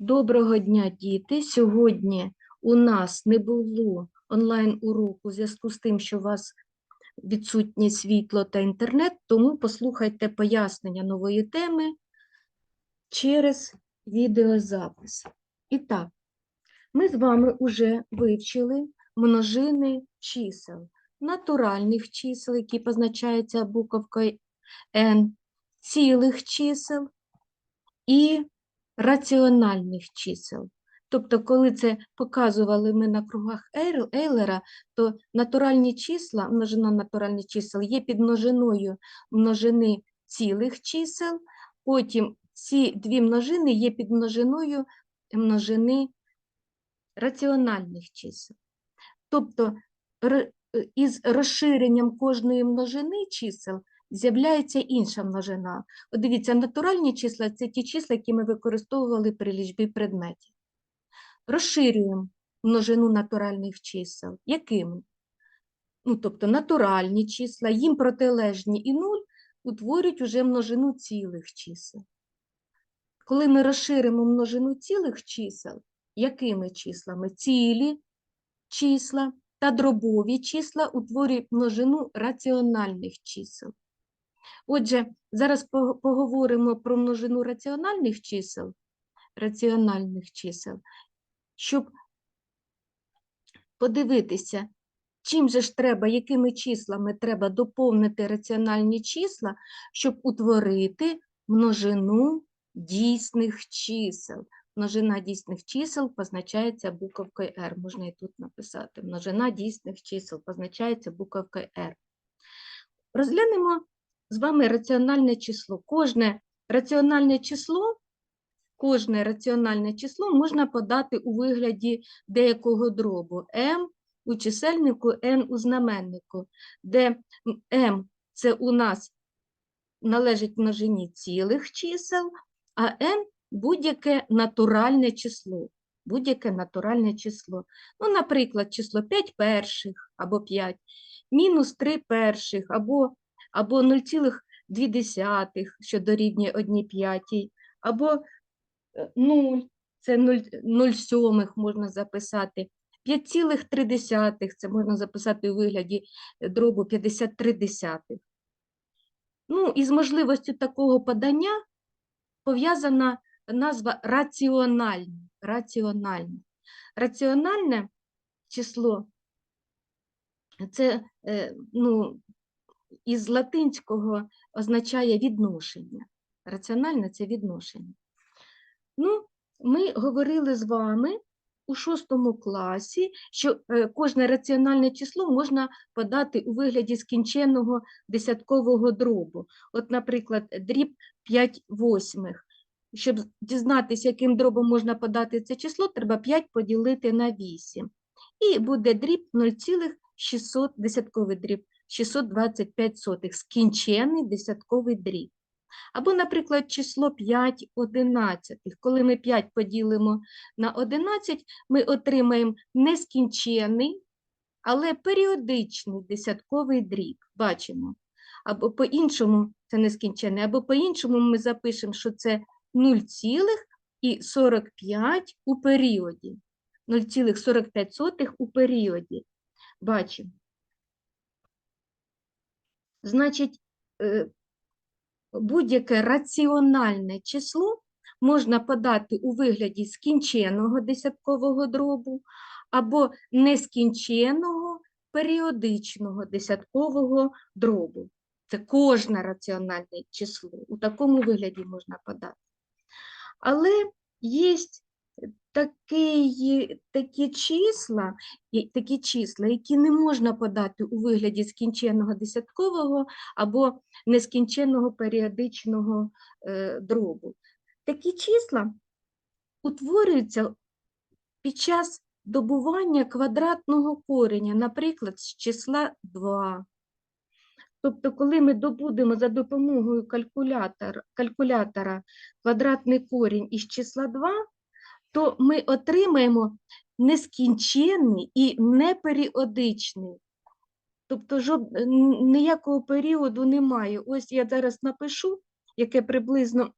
Доброго дня, діти! Сьогодні у нас не було онлайн-уроку у зв'язку з тим, що у вас відсутнє світло та інтернет, тому послухайте пояснення нової теми через відеозапис. І так, ми з вами вже вивчили множини чисел, натуральних чисел, які позначаються буковкою N, цілих чисел і раціональних чисел. Тобто, коли це показували ми на кругах Ейлера, то натуральні числа, множина натуральних чисел є підмножиною множини цілих чисел, потім ці дві множини є підмножиною множини раціональних чисел. Тобто із розширенням кожної множини чисел з'являється інша множина. От дивіться, натуральні числа це ті числа, які ми використовували при лічбі предметів. Розширюємо множину натуральних чисел. Якими? Ну, тобто натуральні числа, їм протилежні і нуль утворюють уже множину цілих чисел. Коли ми розширимо множину цілих чисел, якими числами? Цілі числа та дробові числа утворюють множину раціональних чисел. Отже, зараз поговоримо про множину раціональних чисел, раціональних чисел, щоб подивитися, чим же ж треба, якими числами треба доповнити раціональні числа, щоб утворити множину дійсних чисел. Множина дійсних чисел позначається буковкою R. Можна і тут написати. Множина дійсних чисел позначається буковкою R. Розглянемо з вами раціональне число. Кожне раціональне число, кожне раціональне число можна подати у вигляді деякого дробу m у чисельнику, n у знаменнику, де m це у нас належить множині цілих чисел, а n будь-яке натуральне число. Будь-яке натуральне число. Ну, наприклад, число 5 перших або 5, мінус 3 перших або або 0,2, що дорівнює 1 п'ятій, або е, 0, це 0, 0 сьомих можна записати, 5,3 це можна записати у вигляді е, дробу 53 десятих. Ну, і з можливістю такого подання пов'язана назва раціональне. Раціональне. Раціональне число це е, ну, із латинського означає відношення. Раціональне це відношення. Ну, ми говорили з вами у шостому класі, що е, кожне раціональне число можна подати у вигляді скінченого десяткового дробу. От, наприклад, дріб 5 восьмих. Щоб дізнатися, яким дробом можна подати це число, треба 5 поділити на 8. І буде дріб 0,600 десятковий дріб 625 сотих, скінчений десятковий дріб. Або, наприклад, число 5 одинадцятих. Коли ми 5 поділимо на 11, ми отримаємо нескінчений, але періодичний десятковий дріб. Бачимо. Або по-іншому це нескінчений, або по-іншому ми запишемо, що це 0,45 у періоді. 0,45 у періоді. Бачимо. Значить, е, будь-яке раціональне число можна подати у вигляді скінченого десяткового дробу або нескінченого періодичного десяткового дробу. Це кожне раціональне число. У такому вигляді можна подати. Але є такі, такі числа, такі числа, які не можна подати у вигляді скінченого десяткового або нескінченного періодичного е, дробу. Такі числа утворюються під час добування квадратного кореня, наприклад, з числа 2. Тобто, коли ми добудемо за допомогою калькулятор, калькулятора квадратний корінь із числа 2, то ми отримаємо нескінченний і неперіодичний. Тобто жод... ніякого періоду немає. Ось я зараз напишу, яке приблизно,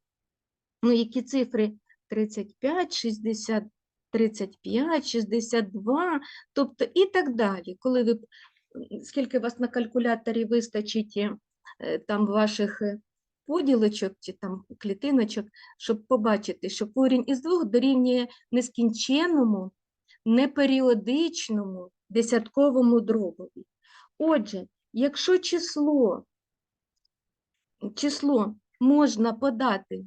ну, які цифри 35, 60, 35, 62, тобто і так далі. Коли ви, скільки вас на калькуляторі вистачить е, там ваших е, поділочок чи там клітиночок, щоб побачити, що корінь із двох дорівнює нескінченному, неперіодичному десятковому дробові. Отже, якщо число, число можна подати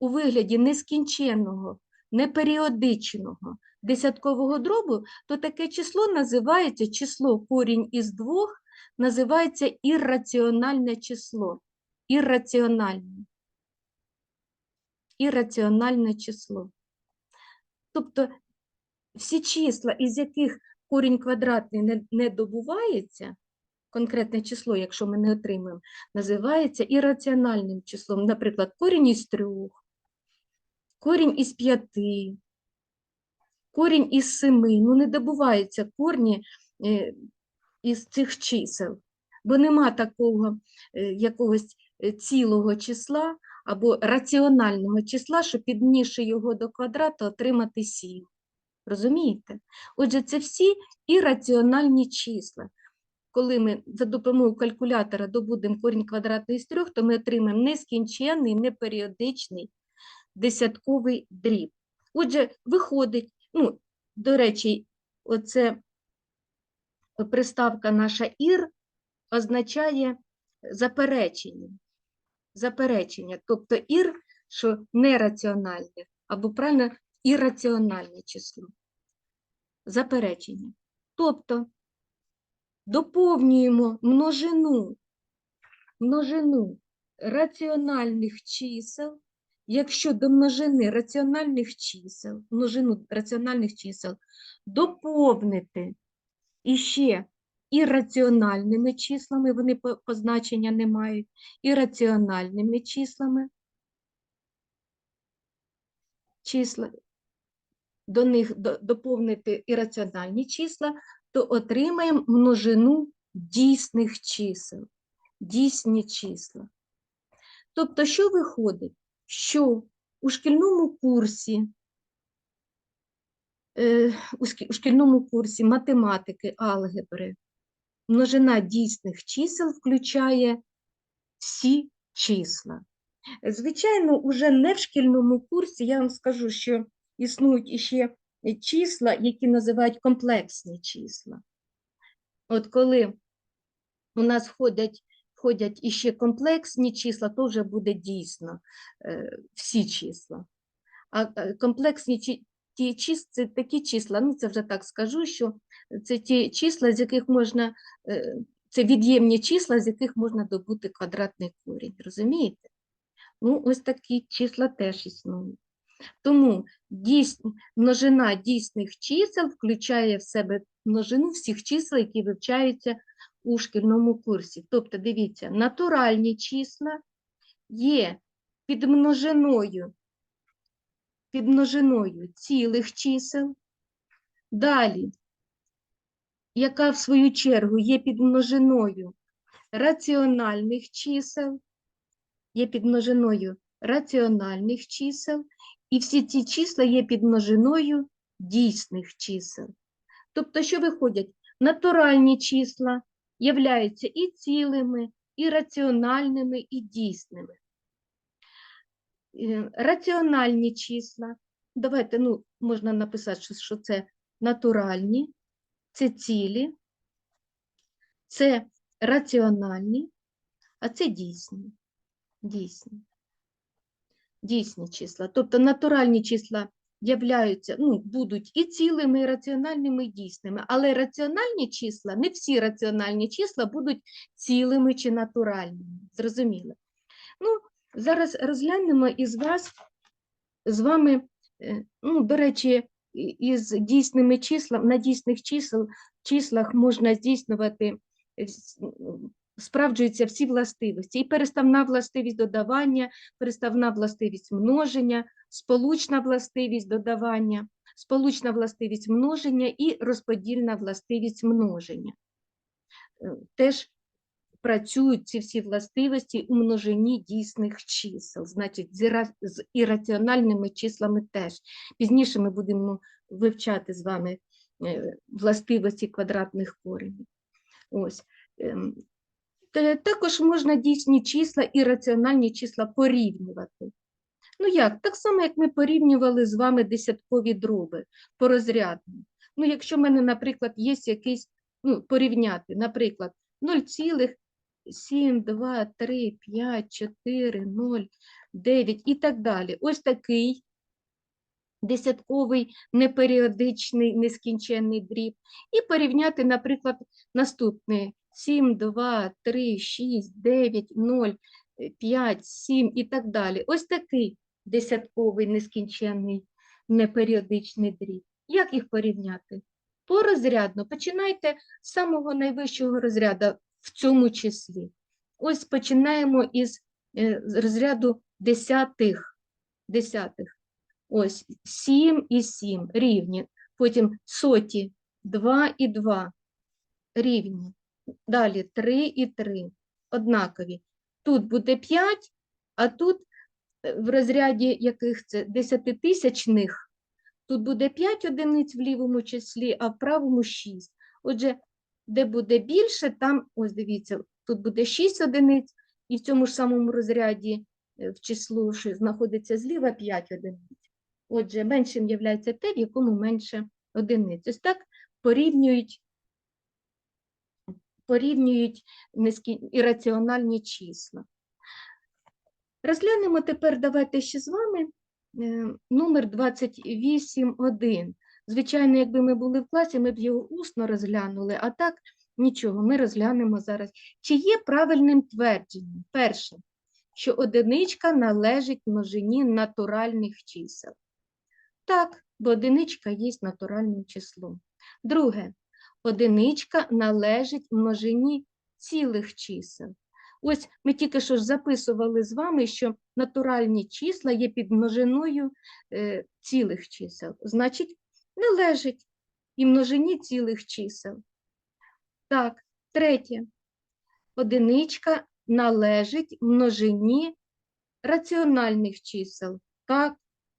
у вигляді нескінченного, неперіодичного десяткового дробу, то таке число називається число корінь із двох, називається ірраціональне число. Ірраціональне. Ірраціональне число. Тобто всі числа, із яких корінь квадратний не, не добувається, конкретне число, якщо ми не отримаємо, називається ірраціональним числом. Наприклад, корінь із трьох, корінь із п'яти, корінь із семи. Ну, не добуваються корні е, із цих чисел, бо нема такого е, якогось цілого числа або раціонального числа, що піднісши його до квадрату, отримати 7. Розумієте? Отже, це всі ірраціональні числа. Коли ми за допомогою калькулятора добудемо корінь квадратний з трьох, то ми отримаємо нескінченний, неперіодичний десятковий дріб. Отже, виходить, ну, до речі, оце приставка наша ір означає заперечення. Заперечення, тобто ір, що нераціональне, або правильно ірраціональне число. Заперечення. Тобто доповнюємо множину, множину раціональних чисел, якщо до множини раціональних чисел, множину раціональних чисел доповнити іще ірраціональними числами, вони позначення не мають, ірраціональними числами, числа, до них до- доповнити ірраціональні числа, то отримаємо множину дійсних чисел, дійсні числа. Тобто, що виходить? Що у шкільному курсі, е, у шкільному курсі математики, алгебри, множина дійсних чисел включає всі числа. Звичайно, уже не в шкільному курсі, я вам скажу, що існують іще числа, які називають комплексні числа. От коли у нас входять, входять іще комплексні числа, то вже буде дійсно е, всі числа. А е, комплексні ті числа, це такі числа, ну це вже так скажу, що це ті числа, з яких можна, е, це від'ємні числа, з яких можна добути квадратний корінь, розумієте? Ну, ось такі числа теж існують. Тому дійс... множина дійсних чисел включає в себе множину всіх чисел, які вивчаються у шкільному курсі. Тобто, дивіться, натуральні числа є під множиною, під множиною цілих чисел. Далі, яка в свою чергу є під множиною раціональних чисел, є під множиною раціональних чисел, і всі ці числа є під множиною дійсних чисел. Тобто, що виходять? Натуральні числа являються і цілими, і раціональними, і дійсними. Е, Раціональні числа, давайте, ну, можна написати, що- це натуральні, це цілі, це раціональні, а це дійсні. Дійсні. Дійсні числа. Тобто натуральні числа являються, ну, будуть і цілими, і раціональними, і дійсними. Але раціональні числа, не всі раціональні числа будуть цілими чи натуральними. Зрозуміло? Ну, зараз розглянемо із вас, з вами, е, ну, до речі, із дійсними числами, на дійсних чисел, числах можна здійснювати, е, справджуються всі властивості. І переставна властивість додавання, переставна властивість множення, сполучна властивість додавання, сполучна властивість множення і розподільна властивість множення. Е, Теж працюють ці всі властивості у множині дійсних чисел, значить, з, ірраціональними числами теж. Пізніше ми будемо вивчати з вами е, властивості квадратних коренів. Ось. ем, Також можна дійсні числа і раціональні числа порівнювати. Ну як? Так само, як ми порівнювали з вами десяткові дроби порозрядно. Ну, якщо в мене, наприклад, є якийсь, ну, порівняти, наприклад, 0,7, 2, 3, 5, 4, 0, 9 і так далі. Ось такий десятковий неперіодичний нескінченний дріб. І порівняти, наприклад, наступний 7, 2, 3, 6, 9, 0, 5, 7 і так далі. Ось такий десятковий нескінченний неперіодичний дріб. Як їх порівняти? Порозрядно. Починайте з самого найвищого розряду в цьому числі. Ось починаємо із е, розряду десятих. десятих. Ось 7 і 7 рівні. Потім соті 2 і 2 рівні. Далі 3 і 3 однакові. Тут буде 5, а тут е, в розряді яких це десятитисячних, тут буде 5 одиниць в лівому числі, а в правому 6. Отже, де буде більше, там, ось дивіться, тут буде 6 одиниць, і в цьому ж самому розряді е, в числу, що знаходиться зліва, 5 одиниць. Отже, меншим є те, в якому менше одиниць. Ось так порівнюють, порівнюють низькі ірраціональні числа. Розглянемо тепер, давайте ще з вами е, номер 28.1. Звичайно, якби ми були в класі, ми б його усно розглянули, а так нічого, ми розглянемо зараз. Чи є правильним твердженням? Перше, що одиничка належить множині натуральних чисел. Так, бо одиничка є натуральним числом. Друге, одиничка належить множині цілих чисел. Ось ми тільки що ж записували з вами, що натуральні числа є під множиною е, цілих чисел. Значить, належить і множині цілих чисел. Так, третє. Одиничка належить множині раціональних чисел. Так,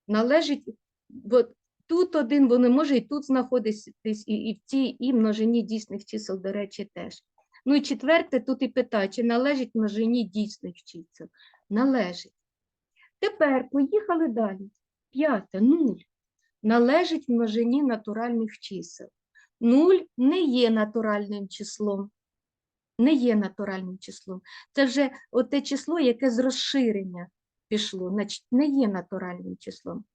належить, бо тут один, воно може і тут знаходитись, і, і в цій і множині дійсних чисел, до речі, теж. Ну і четверте, тут і питає, чи належить множині дійсних чисел? Належить. Тепер поїхали далі. П'яте, нуль. Належить множині натуральних чисел. Нуль не є натуральним числом. Не є натуральним числом. Це вже те число, яке з розширення пішло, значить не є натуральним числом.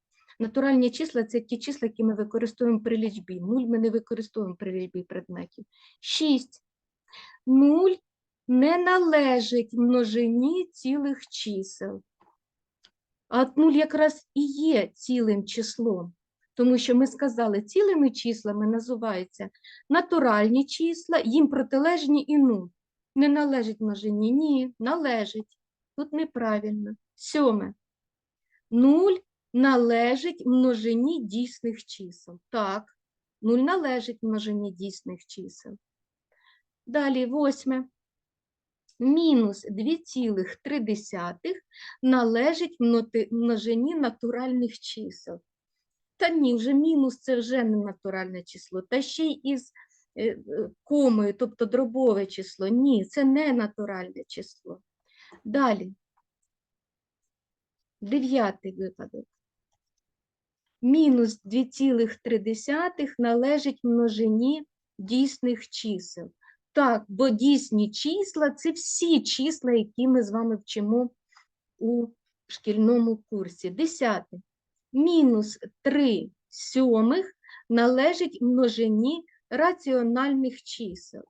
Натуральні числа це ті числа, які ми використовуємо при лічбі. Нуль ми не використовуємо при лічбі предметів. Шість. Нуль не належить множині цілих чисел. А нуль якраз і є цілим числом, тому що ми сказали, цілими числами називаються натуральні числа, їм протилежні і нуль. Не належить множині? Ні, належить. Тут неправильно. Сьоме. Нуль належить множині дійсних чисел. Так, нуль належить множині дійсних чисел. Далі восьме. Мінус 2,3 належить множині натуральних чисел. Та ні, вже мінус це вже не натуральне число. Та ще й із е, е, комою, тобто дробове число. Ні, це не натуральне число. Далі. Дев'ятий випадок. Мінус 2,3 належить множині дійсних чисел. Так, бо дійсні числа це всі числа, які ми з вами вчимо у шкільному курсі. Десяте. Мінус 3 сьомих належить множині раціональних чисел.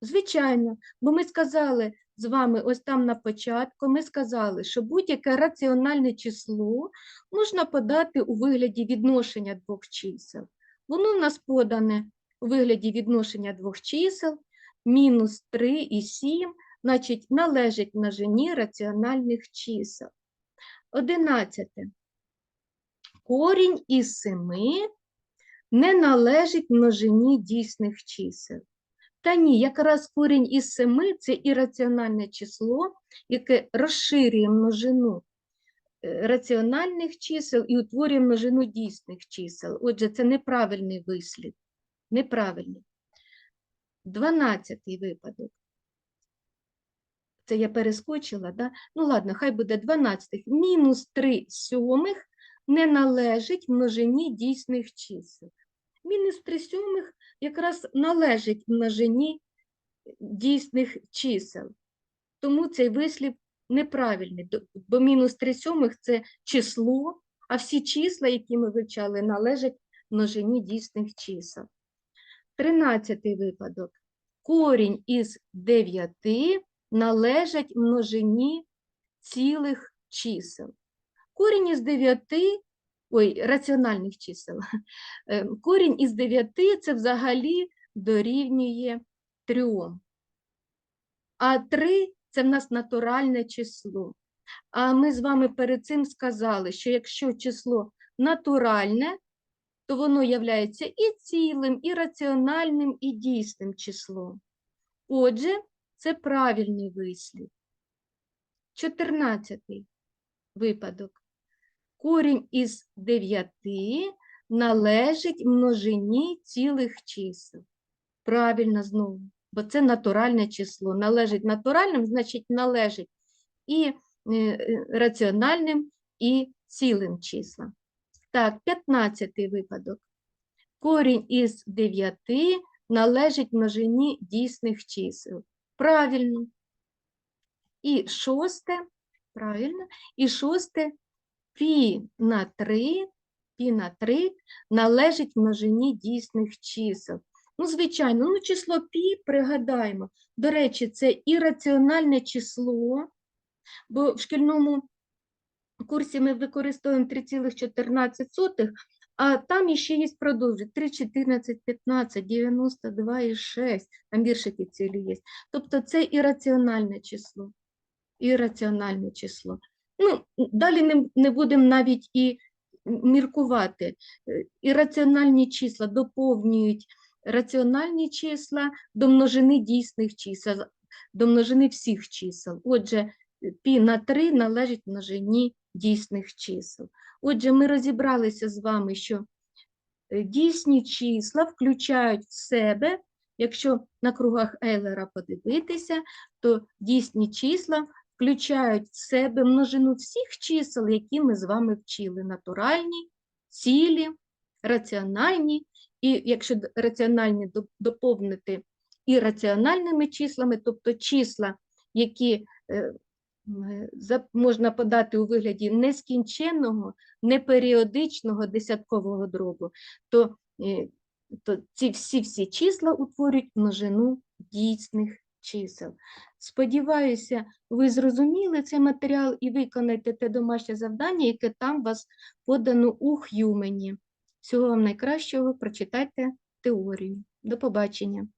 Звичайно, бо ми сказали з вами ось там на початку, ми сказали, що будь-яке раціональне число можна подати у вигляді відношення двох чисел. Воно в нас подане у вигляді відношення двох чисел, мінус 3 і 7, значить, належить множині раціональних чисел. Одинадцяте. Корінь із 7 не належить множині дійсних чисел. Та ні, якраз корінь із 7 – це ірраціональне число, яке розширює множину е, раціональних чисел і утворює множину дійсних чисел. Отже, це неправильний вислід. Неправильний. Дванадцятий випадок. Це я перескочила, да? Ну ладно, хай буде 12. Мінус 3 сьомих не належить множині дійсних чисел. Мінус 3 сьомих якраз належить множині дійсних чисел. Тому цей вислів неправильний, бо мінус 3 сьомих – це число, а всі числа, які ми вивчали, належать множині дійсних чисел. Тринадцятий випадок. Корінь із 9 належать множині цілих чисел. Корінь із 9, ой, раціональних чисел. Е, Корінь із 9 це взагалі дорівнює 3. А 3 це в нас натуральне число. А ми з вами перед цим сказали, що якщо число натуральне, то воно являється і цілим, і раціональним, і дійсним числом. Отже, це правильний вислів. Чотирнадцятий випадок. Корінь із 9 належить множині цілих чисел. Правильно знову, бо це натуральне число. Належить натуральним, значить належить і е, е, раціональним, і цілим числам. Так, 15 випадок. Корінь із 9 належить множині дійсних чисел. Правильно. І шосте, правильно, і шосте пі на 3, пі на 3 належить множині дійсних чисел. Ну, звичайно, ну число пі пригадаємо. До речі, це ірраціональне число, бо в шкільному курсі ми використовуємо 3,14, а там іще є продовження 3, 14, 15, 92 і 6, там віршики цілі є. Тобто це ірраціональне число. Ірраціональне число. Ну, далі не, не будемо навіть і міркувати. Е, Ірраціональні числа доповнюють раціональні числа до множини дійсних чисел, до множини всіх чисел. Отже, пі на 3 належить множині дійсних чисел. Отже, ми розібралися з вами, що е, дійсні числа включають в себе, якщо на кругах Ейлера подивитися, то дійсні числа включають в себе множину всіх чисел, які ми з вами вчили: натуральні, цілі, раціональні, і якщо раціональні доп- доповнити ірраціональними числами, тобто числа, які е, е, можна подати у вигляді нескінченного, неперіодичного десяткового дробу, то, е, то ці всі-всі числа утворюють множину дійсних чисел. Сподіваюся, ви зрозуміли цей матеріал і виконаєте те домашнє завдання, яке там вас подано у Х'юмені. Всього вам найкращого, прочитайте теорію. До побачення.